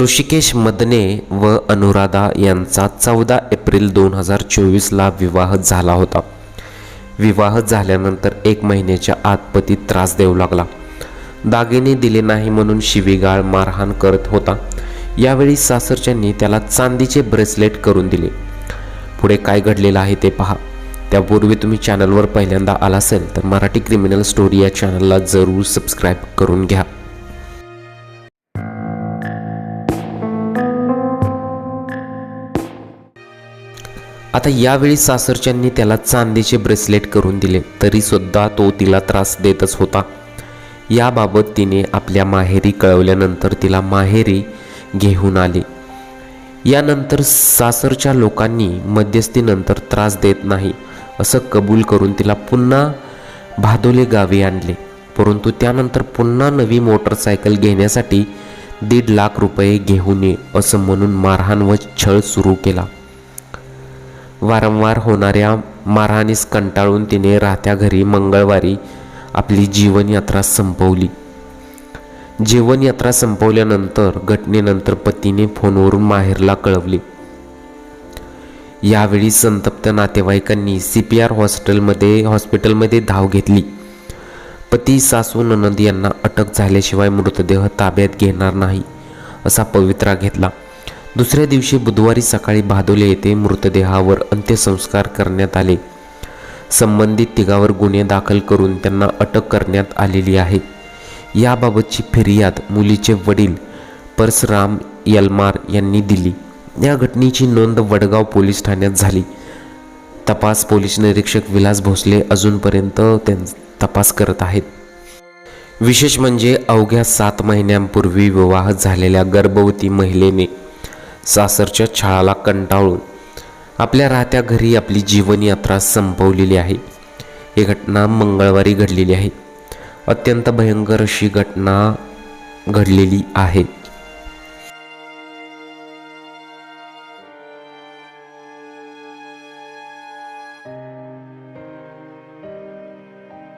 ऋषिकेश मदने व अनुराधा यांचा चौदा एप्रिल दोन हजार चोवीसला विवाह झाला होता. विवाह झाल्यानंतर एक महिन्याच्या आत पती त्रास देऊ लागला. दागिने दिले नाही म्हणून शिवीगाळ मारहाण करत होता. यावेळी सासरच्यांनी त्याला चांदीचे ब्रेसलेट करून दिले. पुढे काय घडलेलं आहे ते पहा. त्यापूर्वी तुम्ही चॅनलवर पहिल्यांदा आला असेल तर मराठी क्रिमिनल स्टोरी या चॅनलला जरूर सबस्क्राईब करून घ्या. आता यावेळी सासरच्यांनी त्याला चांदीचे ब्रेसलेट करून दिले. तरीसुद्धा तो तिला त्रास देतच होता. याबाबत तिने आपल्या माहेरी कळवल्यानंतर तिला माहेरी घेऊन आले. यानंतर सासरच्या लोकांनी मध्यस्थीनंतर त्रास देत नाही असं कबूल करून तिला पुन्हा भादोले गावी आणले. परंतु त्यानंतर पुन्हा नवी मोटरसायकल घेण्यासाठी दीड लाख रुपये घेऊन ये असं म्हणून मारहाण व छळ सुरू केला. वारंवार होणाऱ्या मारहाणीस कंटाळून तिने राहत्या घरी मंगळवारी आपली जीवनयात्रा संपवली. जीवनयात्रा संपवल्यानंतर घटनेनंतर पतीने फोनवरून माहेरला कळवले. यावेळी संतप्त नातेवाईकांनी सी पी आर हॉस्टेलमध्ये हॉस्पिटलमध्ये धाव घेतली. पती सासू ननंद यांना अटक झाल्याशिवाय मृतदेह ताब्यात घेणार नाही असा पवित्रा घेतला. दुसऱ्या दिवशी बुधवारी सकाळी भादोले येथे मृतदेहावर अंत्यसंस्कार करण्यात आले. संबंधित तिघावर गुन्हे दाखल करून त्यांना अटक करण्यात आलेली आहे. याबाबतची फिर्याद मुलीचे वडील परसराम यलमार यांनी दिली. या घटनेची नोंद वडगाव पोलीस ठाण्यात झाली. तपास पोलीस निरीक्षक विलास भोसले अजूनपर्यंत त्यां तपास करत आहेत. विशेष म्हणजे अवघ्या सात महिन्यांपूर्वी विवाह झालेल्या गर्भवती महिलेने सासरच्या छळाला कंटाळून आपल्या राहत्या घरी आपली जीवनयात्रा संपवलेली आहे. ही घटना मंगळवारी घडलेली आहे. अत्यंत भयंकर अशी घटना घडलेली आहे.